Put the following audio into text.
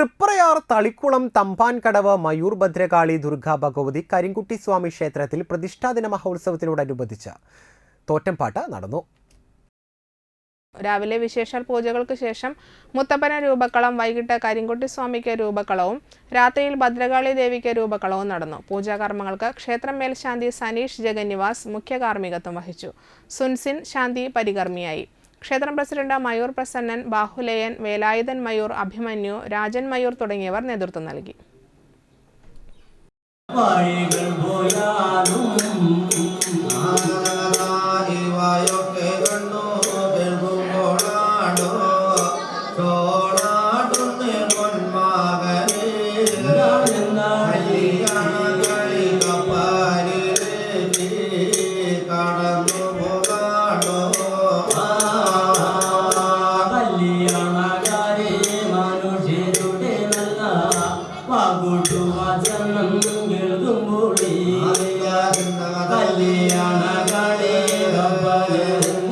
തൃപ്രയാർ തളിക്കുളം തമ്പാൻകടവ് മയൂർ ഭദ്രകാളി ദുർഗാ ഭഗവതി കരിങ്കുട്ടി സ്വാമി ക്ഷേത്രത്തിൽ പ്രതിഷ്ഠാദിന മഹോത്സവത്തിനോടനുബന്ധിച്ച് തോറ്റംപാട്ട് നടന്നു. രാവിലെ വിശേഷാൽ പൂജകൾക്ക് ശേഷം മുത്തപ്പന രൂപക്കളം വൈകിട്ട് കരിങ്കുട്ടി സ്വാമിക്ക് രൂപക്കളവും രാത്രിയിൽ ഭദ്രകാളി ദേവിക്ക് രൂപക്കളവും നടന്നു. പൂജാകർമ്മങ്ങൾക്ക് ക്ഷേത്രം മേൽശാന്തി സനീഷ് ജഗന്നിവാസ് മുഖ്യ കാർമ്മികത്വം വഹിച്ചു. സുൻസിൻ ശാന്തി പരികർമ്മിയായി. ക്ഷേത്രം പ്രസിഡന്റ് മയൂർ പ്രസന്നൻ ബാഹുലയൻ വേലായുധൻ മയൂർ അഭിമന്യു രാജൻ മയൂർ തുടങ്ങിയവർ നേതൃത്വം നൽകി. വഴികൾ ಸಾಗುಟುವ ಜನನ್ನು